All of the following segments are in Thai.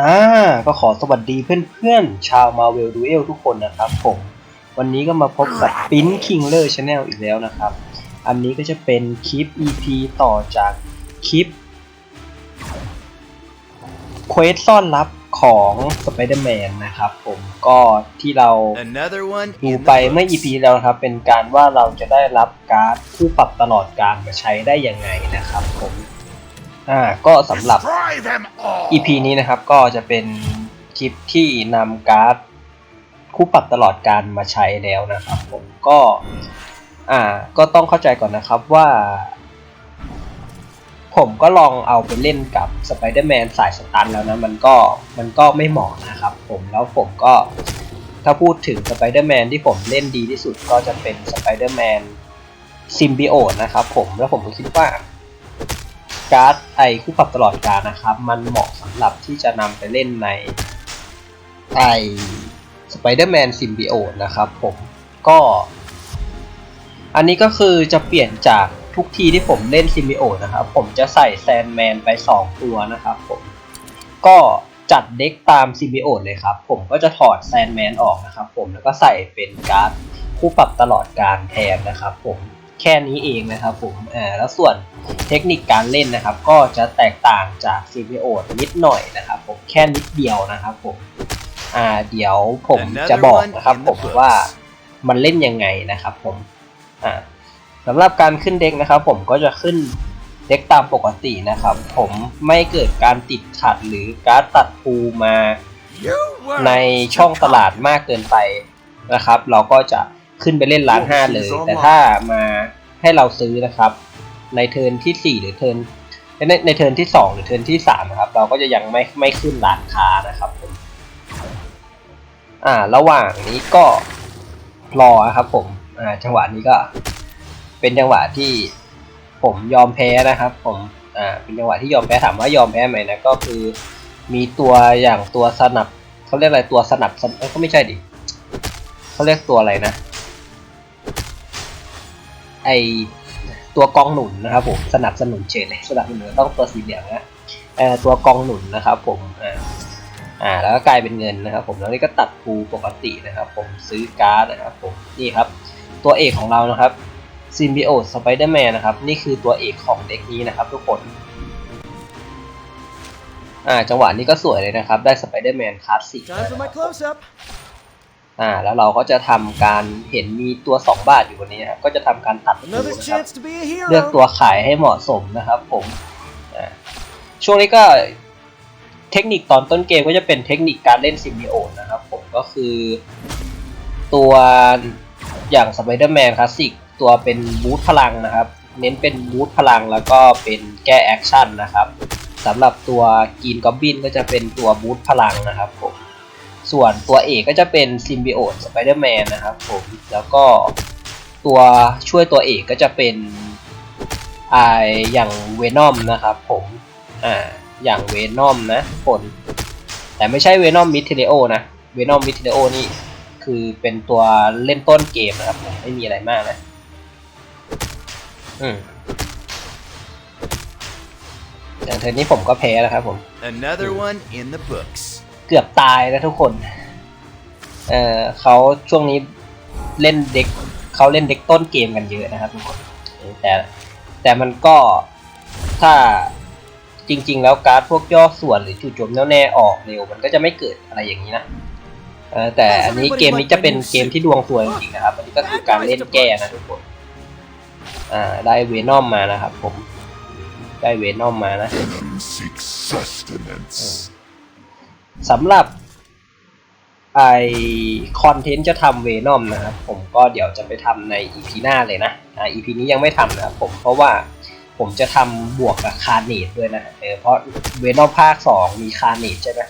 อ่าก็ขอสวัสดีเพื่อนๆ ชาวมาเวลดูเอลทุกคนนะครับผม วันนี้ก็มาพบกับปิ้นคิงเลอร์ชาแนลอีกแล้วนะครับ อันนี้ก็จะเป็นคลิป EP ต่อจากคลิปเควสซ่อนลับของ Spider-Man นะครับผมก็ที่เรา Another one ดู in ไป the เมื่อ books. EP แล้วนะครับ เป็นการว่าเราจะได้รับการ์ดคู่ปรับตลอดการมาใช้ได้ยังไงนะครับผม อ่าก็สำหรับ EP นี้นะครับก็จะเป็นคลิปที่นำการ์ดคู่ปรับตลอดการมาใช้แล้วนะครับผมก็อ่าก็ต้องเข้าใจก่อนนะครับว่า ผมก็ลองเอาไปเล่นกับสไปเดอร์แมนสายสตันแล้วนะมันก็มันก็ไม่เหมาะนะครับผมแล้วผมก็ถ้าพูดถึงสไปเดอร์แมนที่ผมเล่นดีที่สุดก็จะเป็นสไปเดอร์แมนซิมบิโอตนะครับผมแล้วผมก็คิดว่า การ์ดไอคู่ปรับตลอดการนะครับ มันเหมาะสำหรับที่จะนำไปเล่นในไอ Spider-Man Symbiote นะครับผมก็ อันนี้ก็คือจะเปลี่ยนจากทุกทีที่ผมเล่น Symbiote นะครับ ผมจะใส่แซนแมนไป 2 ตัวนะครับผมก็จัดเด็กตาม Symbiote เลยครับ ผมก็จะถอดแซนแมนออกนะครับผมแล้วก็ใส่เป็นการ์ดคู่ปรับตลอดการแทนนะครับผม แค่นี้เองนะครับผมอ่าแล้วส่วนเทคนิคการเล่นนะครับ ก็จะแตกต่างจาก CPO นิดหน่อยนะครับผมแค่นิดเดียวนะครับผมอ่าเดี๋ยวผมจะบอกนะครับผมว่ามันเล่นยังไงนะครับผมอ่าสำหรับการขึ้นเด็กนะครับ ผมก็จะขึ้นเด็กตามปกตินะครับ ผมไม่เกิดการติดขัดหรือการดตัดภูมา You were ในช่องตลาดมากเกินไปนะครับ เราก็จะ ขึ้นไปเล่นร้านห้าเลย แต่ถ้ามาให้เราซื้อนะครับ ในเทิร์นที่ 4 หรือเทิร์นในในเทิร์นที่ 2 หรือเทิร์นที่3นะครับ เราก็จะยังไม่ไม่ขึ้นร้านค้านะครับผมอ่า ระหว่างนี้ก็รอครับผมอ่าจังหวะนี้ก็ เป็นจังหวะที่ผมยอมแพ้นะครับ ผมอ่าเป็นจังหวะที่ยอมแพ้ถามว่ายอมแพ้ไหมนะก็คือมีตัวอย่างตัวสนับเขาเรียกอะไรตัวสนับสนเอ้ยก็ไม่ใช่ดิเขาเรียกตัวอะไรนะ ไอตัวกองหนุนนะครับผมสนับสนุนเฉยเลยสนับสนุนต้องตัวสีเหลืองนะเออตัวกองหนุนนะครับผมอ่าอ่าแล้วก็กลายเป็นเงินนะครับ ผมแล้วนี่ก็ตัดภูปกตินะครับ ผมซื้อการ์ดนะครับผมนี่ครับ ตัวเอกของเรานะครับซิมบิโอสไปเดอร์แมนนะครับ นี่คือตัวเอกของเด็กนี้นะครับทุกคนอ่าจังหวะนี้ก็สวยเลยนะครับ ได้สไปเดอร์แมนคลาสสิก อ่าแล้วเราก็จะทำการเห็นมีตัว 2 บาทอยู่บนนี้นะครับก็จะทำการตัด Another นะครับ chance to be a hero. เลือกตัวขายให้เหมาะสมนะครับ ผมอ่าช่วงนี้ก็เทคนิคตอนต้นเกมก็จะเป็นเทคนิคการเล่นซิมบิโอนะครับ ผมก็คือตัวอย่างสไปเดอร์แมนคลาสสิกตัวเป็นบูทพลังนะครับ เน้นเป็นบูทพลังแล้วก็เป็นแก้แอคชั่นนะครับสำหรับตัวกีนกอบบินก็จะเป็นตัวบูทพลังนะครับผม ส่วนตัวเอกก็จะเป็นซิมบิโอตสไปเดอร์แมนนะครับผม แล้วก็ตัวช่วยตัวเอกก็จะเป็นออย่างเวนอมนะครับผม อ่า อย่างเวนอมนะคน แต่ไม่ใช่เวนอมมิเทเลโอนะ เวนอมมิเทเลโอนี่คือเป็นตัวเล่นต้นเกมนะครับผมไม่มีอะไรมากนะ อืมอย่างเทอร์นนี้ผมก็แพ้แล้วครับผม Another one in the books. เกือบตายแล้วทุกคน เอ่อเขาช่วงนี้เล่นเด็กเขาเล่นเด็กต้นเกมกันเยอะนะครับทุกคนเออแต่แต่มันก็ถ้าจริง ๆ แล้วการ์ดพวกย่อส่วนหรือจู่โจมแน่วแน่ออกเร็วมันก็จะไม่เกิดอะไรอย่างนี้นะเออแต่อันนี้เกมนี้จะเป็นเกมที่ดวงสวยจริงๆนะครับ อันนี้ก็คือการเล่นแก้นะทุกคนอ่าได้เวนอมมานะครับผม ได้เวนอมมานะ Venom seeks sustenance. สำหรับไอคอนเทนต์จะทำเวนอมนะครับผมก็เดี๋ยวจะไปทำใน EP หน้าเลยนะอ่า EP นี้ยังไม่ทำนะครับผมเพราะว่าผมจะทำบวกกับคาร์เนตด้วยนะเออเพราะเวนอมภาค 2 มีคาร์เนตใช่ไหม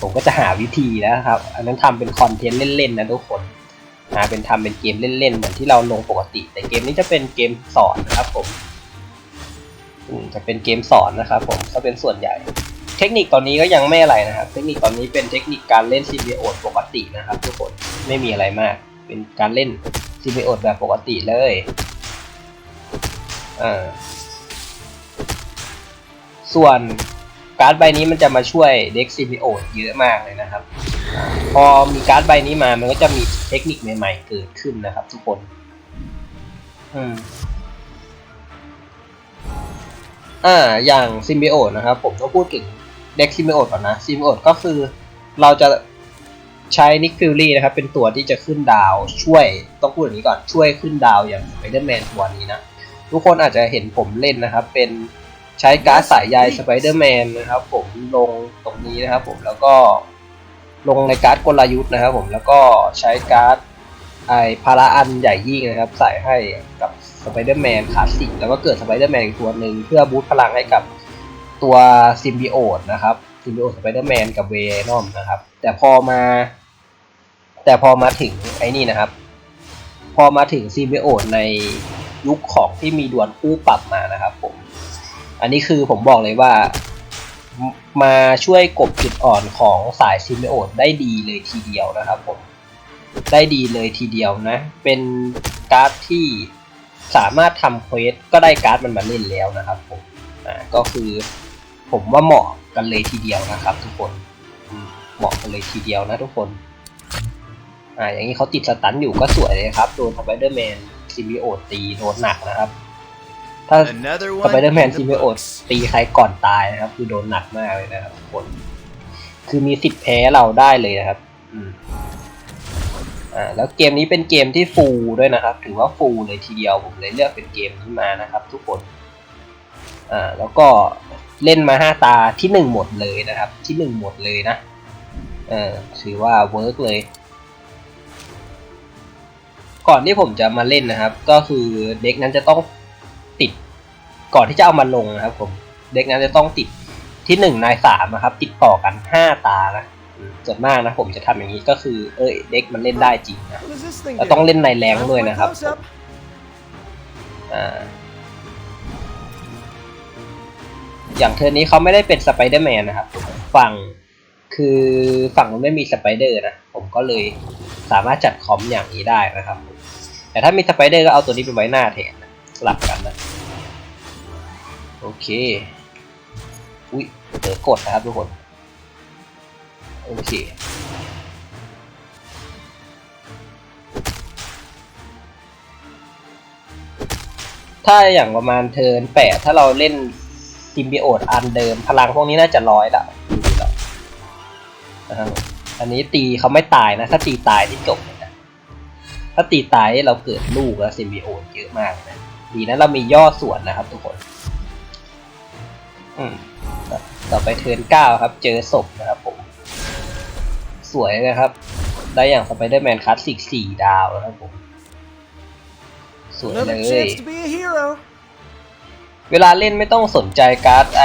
ผมก็จะหาวิธีนะครับ อันนั้นทำเป็นคอนเทนต์เล่นๆนะทุกคนนะเป็นทำเป็นเกมเล่นๆเหมือนที่เราลงปกติ แต่เกมนี้จะเป็นเกมสอนนะครับผมจะเป็นเกมสอนนะครับผมก็เป็นส่วนใหญ่ เทคนิคตอนนี้ก็ยังไม่อะไรนะครับ เทคนิคตอนนี้เป็นเทคนิคการเล่นซี b ีโอดปกตินะครับทุกคนไม่มีอะไรมาก เป็นการเล่นซี b ีโอดแบบปกติเลยอ่าส่วนการ์ดใบนี้มันจะมาช่วยเด็กซิมิโอดเยอะมากเลยนะครับอพอมีการ์ดใบนี้มามันก็จะมีเทคนิคใหม่ๆเกิดขึ้นนะครับ ทุกคนอืมอ่าอย่างซิมบิโอนะครับ ผมต้องพูดถึง เด็กซิมบิโอตก่อนนะซิมบิโอตก็คือเราจะใช้นิกฟิลลี่นะครับ เป็นตัวที่จะขึ้นดาวช่วยต้องพูดอย่างนี้ก่อนช่วยขึ้นดาวอย่างสไปเดอร์แมนตัวนี้นะ ทุกคนอาจจะเห็นผมเล่นนะครับ เป็นใช้การ์ดสายใยสไปเดอร์แมนนะครับ ผมลงตรงนี้นะครับ ผมแล้วก็ลงในการ์ดกลยุทธ์นะครับ ผมแล้วก็ใช้การ์ดไอพาราอันใหญ่ยิ่งนะครับ ใส่ให้กับสไปเดอร์แมนคลาสสิกแล้วก็เกิดสไปเดอร์แมนอีกตัวหนึ่งเพื่อบูตพลังให้กับ ตัวซิมบิโอตนะครับซิมบิโอตสไปเดอร์แมนกับเวนอมนะครับ แต่พอมา แต่พอมาถึงไอ้นี่นะครับ พอมาถึงซิมบิโอตในยุคของที่มีดวลคู่ปรับมานะครับผม อันนี้คือผมบอกเลยว่ามาช่วยกบจุดอ่อนของสายซิมบิโอตได้ดีเลยทีเดียวนะครับผม ได้ดีเลยทีเดียวนะ เป็นการ์ดที่สามารถทำเควสก็ได้การ์ดมันมาเล่นแล้วนะครับผม อ่า ก็คือ ผมว่าเหมาะกันเลยทีเดียวนะครับ ทุกคนอืมเหมาะกันเลยทีเดียวนะทุกคนอ่าอย่างนี้เขาติดสตันอยู่ก็สวยเลยครับโดนสไปเดอร์แมนซิมบิโอตตีโดนหนักนะครับ ถ้า Another ส one ไปเดอร์แมน in ซิม the บิโอต books. ตีใครก่อนตายนะครับคือโดนหนักมากเลยนะครับทุกคนคือมีสิทธิ์แพ้เราได้เลยนะครับอืมอ่าแล้วเกมนี้เป็นเกมที่ฟูลด้วยนะครับ ถือว่าฟูลเลยทีเดียวผมเลยเลือกเป็นเกมนี้มานะครับ ทุกคนอ่าแล้วก็ เล่นมาห้าตาที่หนึ่งหมดเลยนะครับ ที่หนึ่งหมดเลยนะ เออถือว่าเวิร์กเลย ก่อนที่ผมจะมาเล่นนะครับ ก็คือเด็กนั้นจะต้องติด ก่อนที่จะเอามาลงนะครับ ผม เด็กนั้นจะต้องติดที่หนึ่งนายสามนะครับ ติดต่อกันห้าตานะอืมส่วนมากนะผมจะทำอย่างนี้ก็คือ เอยเด็กมันเล่นได้จริงนะ What does this thing เรา do? ต้องเล่นในแรง Time ด้วย for a นะครับ close-up. อ่า อย่างเทอร์นนี้เขาไม่ได้เป็นสไปเดอร์แมนนะครับ ฝั่งคือฝั่งมันไม่มีสไปเดอร์นะ ผมก็เลยสามารถจัดคอมอย่างนี้ได้นะครับ แต่ถ้ามีสไปเดอร์ก็เอาตัวนี้ไปไว้หน้าแทนนะสลับกันนะโอเค อุ้ยเดี๋ยวกดนะครับทุกคน โอเค ถ้าอย่างประมาณเทิร์นแปดถ้าเราเล่น ซิมบิโอตอันเดิม พลังพวกนี้น่าจะร้อยละดูแล้วอันนี้ตีเขาไม่ตายนะ ถ้าตีตายที่จบเลยนะถ้าตีตายเราเกิดลูกแล้วซิมบิโอตเยอะมากนะดีนะเรามีย่อส่วนนะครับทุกคนอืมต่อไปเทิร์นเก้าครับ เจอศพนะครับผม สวยนะครับ ได้อย่างสไปเดอร์แมนคลาสสิกสี่ดาวนะครับผมสวยเลย เวลาเล่นไม่ต้องสนใจการ์ดไอ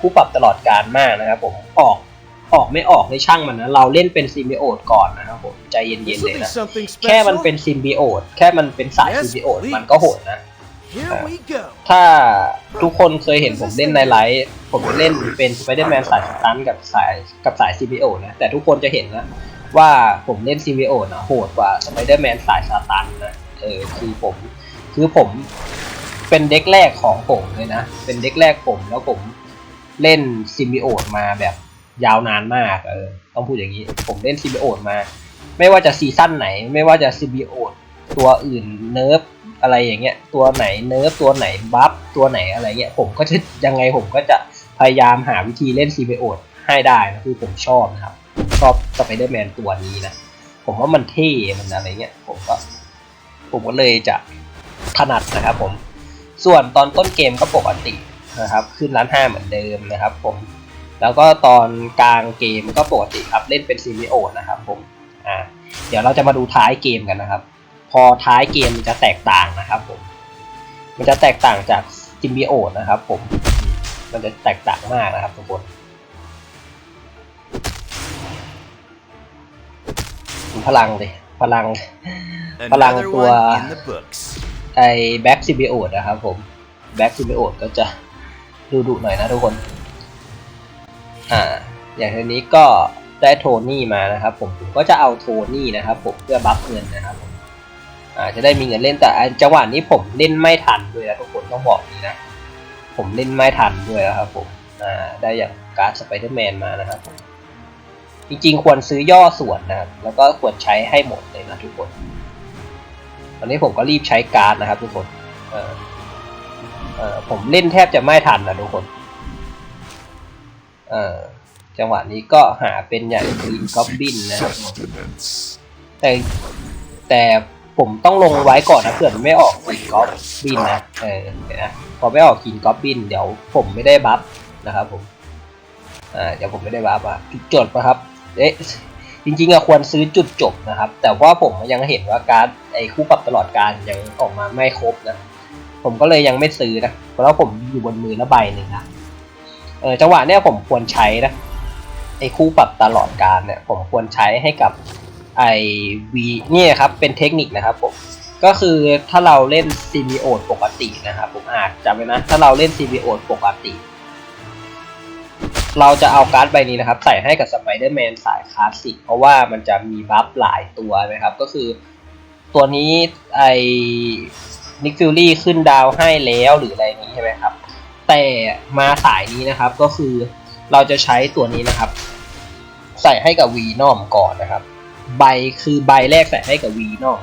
คู่ปรับตลอดการมากนะครับผมออกออกไม่ออกในช่างมันนะ เราเล่นเป็นซิมบิโอตก่อนนะครับผมใจเย็น This ๆเล will ย be นะ something แค่มัน special. เป็นซิมบิโอตแค่มันเป็นสาย Yes, ซิมบิโอต please. มันก็โหดนะ Here we go. ถ้าทุกคนเคยเห็นผมเล่นในไลฟ์ผมจะเล่นเป็นสไปเดอร์แมนสายสตันกับสายกับสายซีบีโอนะ แต่ทุกคนจะเห็นนะ ว่าผมเล่นซีบีโอนะโหดกว่าสไปเดอร์แมนสายสตันนะเออคือผมคือผม เป็นเด็กแรกของผมเลยนะ เป็นเด็กแรกผมแล้วผมเล่นซิมบิโอตมาแบบยาวนานมากเออต้องพูดอย่างนี้ ผมเล่นซิมบิโอตมา ไม่ว่าจะซีซั่นไหน ไม่ว่าจะซิมบิโอตตัวอื่นเนิร์ฟอะไรอย่างเงี้ย ตัวไหนเนิร์ฟตัวไหนบัฟตัวไหนอะไรเงี้ย ผมก็จะยังไงผมก็จะพยายามหาวิธีเล่นซิมบิโอตให้ได้นะคือผมชอบนะครับ ชอบสไปเดอร์แมนตัวนี้นะ ผมว่ามันเท่ มันอะไรเงี้ย ผมก็ ผมก็เลยจะถนัดนะครับผม ส่วนตอนต้นเกมก็ปกตินะครับขึ้นร้านห้าเหมือนเดิมนะครับผมแล้วก็ตอนกลางเกมก็ปกติครับเล่นเป็นซิมิโอนะครับผมอ่าเดี๋ยวเราจะมาดูท้ายเกมกันนะครับ พอท้ายเกมมันจะแตกต่างนะครับผมมันจะแตกต่างจากซิมบิโอนะครับผมมันจะแตกต่างมากนะครับทุกคนดูพลังเลยพลัง Palang Another tua- one in the books. ไอแบ็กซิบิโอดนะครับผมแบ็กซิบิโอดก็จะดูดุหน่อยนะทุกคน อ่า อย่างทีนี้ก็ได้โทนี่มานะครับผมผมก็จะเอาโทนี่นะครับผมเพื่อบัฟเงินนะครับผมอ่าจะได้มีเงินเล่นแต่จังหวะนี้ผมเล่นไม่ทันด้วยนะทุกคนต้องบอกนี้นะ ผมเล่นไม่ทันด้วยนะครับผมอ่าได้อย่างการ์ดสไปเดอร์แมนมานะครับผมจริงๆควรซื้อย่อส่วนนะครับแล้วก็ควรใช้ให้หมดเลยนะทุกคน ตอนนี้ผมก็รีบใช้การ์ดนะครับทุกคนเออเออผมเล่นแทบจะไม่ทันนะทุกคนเออจังหวะนี้ก็หาเป็นอย่างกรีนก็บบินนะครับแต่แต่ผมต้องลงไว้ก่อนนะเผื่อไม่ออกกินกอล์ฟบินนะเออนะพอไม่ออกกินกอล์ฟบิน เดี๋ยวผมไม่ได้บัฟนะครับผมอ่าเดี๋ยวผมไม่ได้บัฟอะจุดจบนะครับเอ๊ะ จริงๆอะควรซื้อจุดจบนะครับ แต่ว่าผมยังเห็นว่าการ์ดไอ้คู่ปรับตลอดการยังออกมาไม่ครบนะ ผมก็เลยยังไม่ซื้อนะ เพราะผมอยู่บนมือละใบหนึ่งนะเออจังหวะเนี้ยผมควรใช้นะไอ้คู่ปรับตลอดการเนี่ยผมควรใช้ให้กับไอวีเนี่ครับเป็นเทคนิคนะครับผมก็คือถ้าเราเล่นซีบีโอดปกตินะครับผมอาจจำไว้นะถ้าเราเล่นซีบีโอดปกติ เราจะเอาการ์ดใบนี้นะครับ ใส่ให้กับสไปเดอร์แมนสายคลาสสิกเพราะว่ามันจะมีบัฟหลายตัวนะครับ ก็คือตัวนี้ไอนิกฟิลลี่ขึ้นดาวให้แล้วหรืออะไรนี้ใช่ไหมครับ แต่มาสายนี้นะครับก็คือเราจะใช้ตัวนี้นะครับ ใส่ให้กับวีนอมก่อนนะครับ ใบคือใบแรกใส่ให้กับวีนอม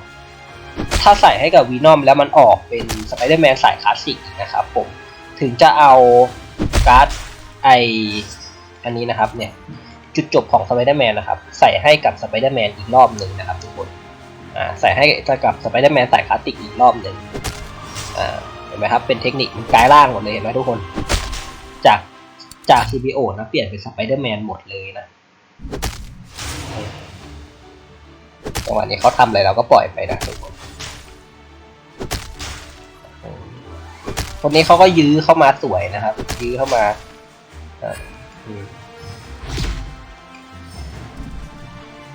ถ้าใส่ให้กับวีนอมแล้วมันออกเป็นสไปเดอร์แมนสายคลาสสิกนะครับผมถึงจะเอาการ์ดไอ อันนี้นะครับเนี่ยจุดจบของสไปเดอร์แมนนะครับใส่ให้กับสไปเดอร์แมนอีกรอบหนึ่งนะครับทุกคนอ่าใส่ให้กับสไปเดอร์แมนสายคลาสสิกอีกรอบหนึ่งอ่าเห็นไหมครับเป็นเทคนิคมันกลายร่างหมดเลยเห็นไหมทุกคน จากจาก CBO นะเปลี่ยนเป็นสไปเดอร์แมนหมดเลยนะจังหวะนี้เขาทำอะไรเราก็ปล่อยไปนะทุกคนคนนี้เขาก็ยื้อเข้ามาสวยนะครับ ยื้อเข้ามา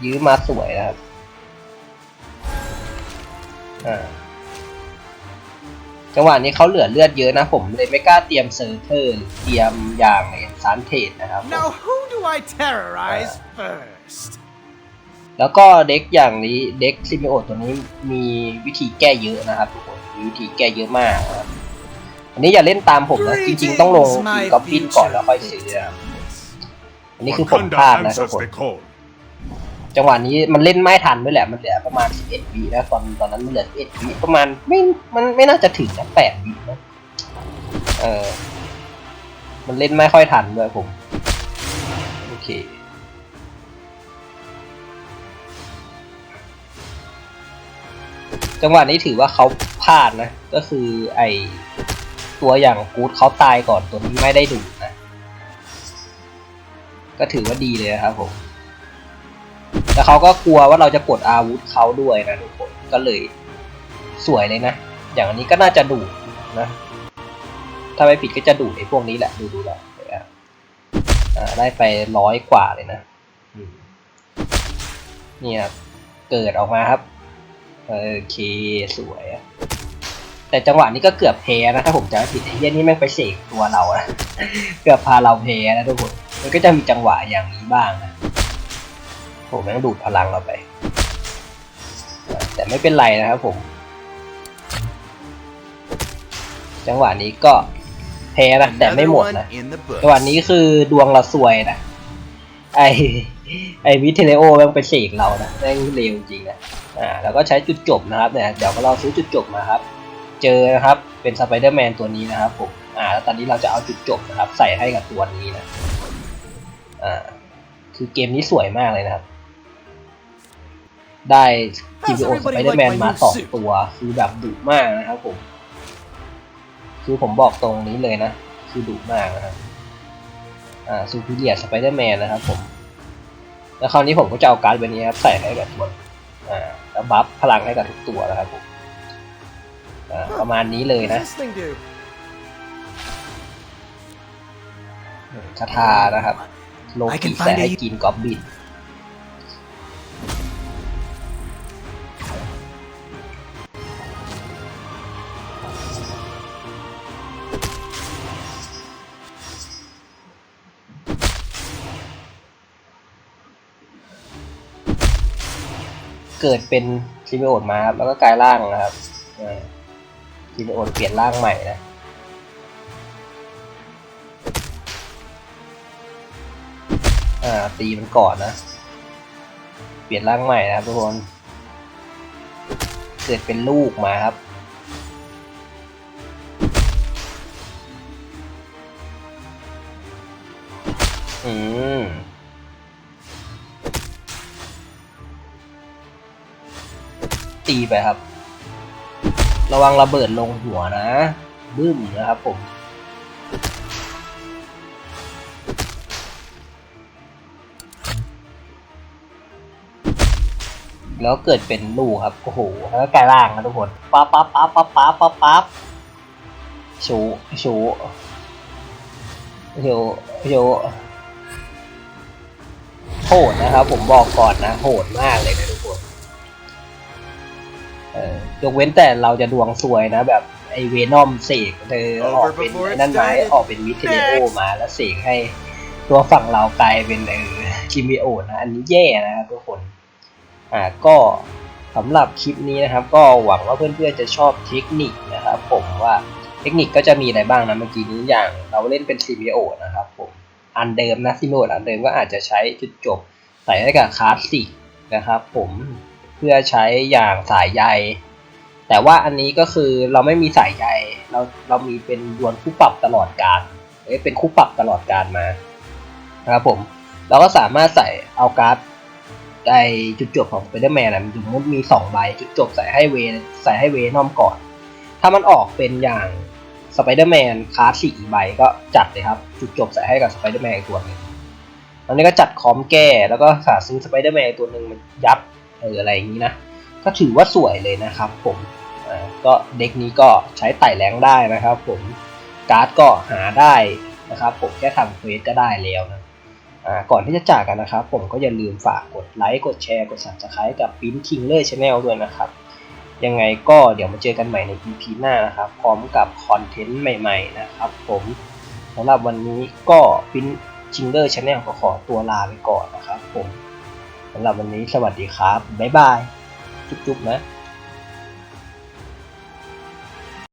ยื้อมาสวยนะครับ อ่า จังหวะนี้เขาเหลือเลือดเยอะนะผมเลยไม่กล้าเตรียมเซอร์เทอร์หรือเตรียมอย่างในซานเทสนะครับผม Now who do I terrorize first? แล้วก็เด็กอย่างนี้เด็กซิมิโอตัวนี้มีวิธีแก้เยอะนะครับทุกคนมีวิธีแก้เยอะมากนะครับอันนี้อย่าเล่นตามผมนะจริง ๆ ต้องลง Greetings, my ก๊อปปิ้นก่อนแล้วค่อยซื้อนะครับ อันนี้คือผมพลาดนะทุกคนจังหวะนี้มันเล่นไม่ทันด้วยแหละ มันเหลือประมาณ 11วินะตอนตอนนั้นมันเหลือ11วิประมาณไม่ มันไม่น่าจะถึงนะ8วินะเออ มันเล่นไม่ค่อยทันด้วยผม โอเคจังหวะนี้ถือว่าเขาพลาดนะ ก็คือไอตัวอย่างกูดเขาตายก่อนตัวนี้ไม่ได้ดู ก็ถือว่าดีเลยนะครับผมแต่เขาก็กลัวว่าเราจะกดอาวุธเขาด้วยนะทุกคนก็เลยสวยเลยนะ อย่างอันนี้ก็น่าจะดูดนะ ถ้าไม่ผิดก็จะดูดไอ้พวกนี้แหละดูดูแล้วนะได้ไปร้อยกว่าเลยนะอืมเนี่ยเกิดออกมาครับโอเคสวยแต่จังหวะนี้ก็เกือบแพ้นะถ้าผมจำไม่ผิดไอ้เหี้ยนี่แม่งไปเสกตัวเราอะเกือบพาเราแพ้นะทุกคน มันก็จะมีจังหวะอย่างนี้บ้างนะผมแม่งดูดพลังเราไป แต่ไม่เป็นไรนะครับผม จังหวะนี้ก็แพ้นะแต่ไม่หมดนะจังหวะนี้คือดวงเราสวยนะไอไอวิเทเลโอแม่งไปเสกเรานะแม่งเร็วจริงนะอ่าแล้วก็ใช้จุดจบนะครับเนี่ยเดี๋ยวเราซื้อจุดจบมาครับ เจอนะครับเป็นสไปเดอร์แมนตัวนี้นะครับผมอ่าแล้วตอนนี้เราจะเอาจุดจบนะครับ ใส่ให้กับตัวนี้นะ อ่าคือเกมนี้สวยมากเลยนะครับ ได้ GPO สไปเดอร์แมนมาสองตัว คือแบบดุมากนะครับผม คือผมบอกตรงนี้เลยนะ คือดุมากนะครับ อ่าซูพิเลียสไปเดอร์แมนนะครับผม แล้วคราวนี้ผมก็จะเอาการ์ดใบนี้ครับใส่ให้กับตัวอ่าแล้วบัฟพลังให้กับทุกตัวนะครับผมอ่าประมาณนี้เลย What นะ does this thing do? คาถานะครับ โลกิใส่ให้กินกอบบินเกิดเป็นซิมิโอดมาครับแล้วก็กลายร่างนะครับซิมิโอดเปลี่ยนร่างใหม่นะ อ่าตีมันก่อนนะ เปลี่ยนร่างใหม่นะครับทุกคน เกิดเป็นลูกมาครับ อืมตีไปครับ ระวังระเบิดลงหัวนะ บึ้มนะครับผม แล้วเกิดเป็นลูกครับโอ้โหแล้วก็กลายร่างนะทุกคนปั๊บปั๊บปั๊บปั๊บปั๊บปั๊บปั๊บชูชูชูชูโหดนะครับ ผมบอกก่อนนะโหดมากเลยนะทุกคนเออยกเว้นแต่เราจะดวงซวยนะแบบไอเวนอมเสกเธอออกเป็นนั่นไหมออกเป็นวิเทเนโอมาแล้วเสกให้ตัวฝั่งเรากลายเป็นเออคิมิโอนะ อันนี้แย่นะครับทุกคน อ่าก็สำหรับคลิปนี้นะครับ ก็หวังว่าเพื่อนๆจะชอบเทคนิคนะครับ ผมว่าเทคนิคก็จะมีอะไรบ้างนะเมื่อกี้นี้อย่างเราเล่นเป็นซิมิโอนะครับผมอันเดิมนะซิมิโออันเดิมก็อาจจะใช้จุดจบใส่ให้กับคลาสสิกนะครับผมเพื่อใช้อย่างสายใย แต่ว่าอันนี้ก็คือเราไม่มีสายใยเราเรามีเป็นดวลคู่ปรับตลอดการเอ้ยเป็นคู่ปรับตลอดการมานะครับผมเราก็สามารถใส่เอาการ์ด ไอจุดจบของ Spider-Man นะสมมติมี2ใบจุดจบใส่ให้เวใส่ให้เวนอมก่อน ถ้ามันออกเป็นอย่าง Spider-Man คลาสสี่อีใบก็จัดเลยครับ จุดจบใส่ให้กับ Spider-Man อีกตัวหนึงตอนนี้ก็จัดคอมแก้แล้วก็หาซื้อ Spider-Man ตัวหนึ่งมันยัดเอออะไรอย่างนี้นะ ก็ถือว่าสวยเลยนะครับผมก็เด็กนี้ก็ใช้ไต่แรงได้นะครับผมการ์ดก็หาได้นะครับผมแค่ทำเควสก็ได้แล้วนะ ก่อนที่จะจากกันนะครับ ผมก็อย่าลืมฝากกดไลค์ กดแชร์ กด subscribe กับปิ้นคิงเลอร์ชาแนลด้วยนะครับ ยังไงก็เดี๋ยวมาเจอกันใหม่ใน EP หน้านะครับ พร้อมกับคอนเทนต์ใหม่ ๆ นะครับผมสำหรับวันนี้ก็ปิ้นคิงเลอร์ชาแนลก็ขอตัวลาไปก่อนนะครับผมสำหรับวันนี้สวัสดีครับ บ๊ายบาย จุ๊บๆนะ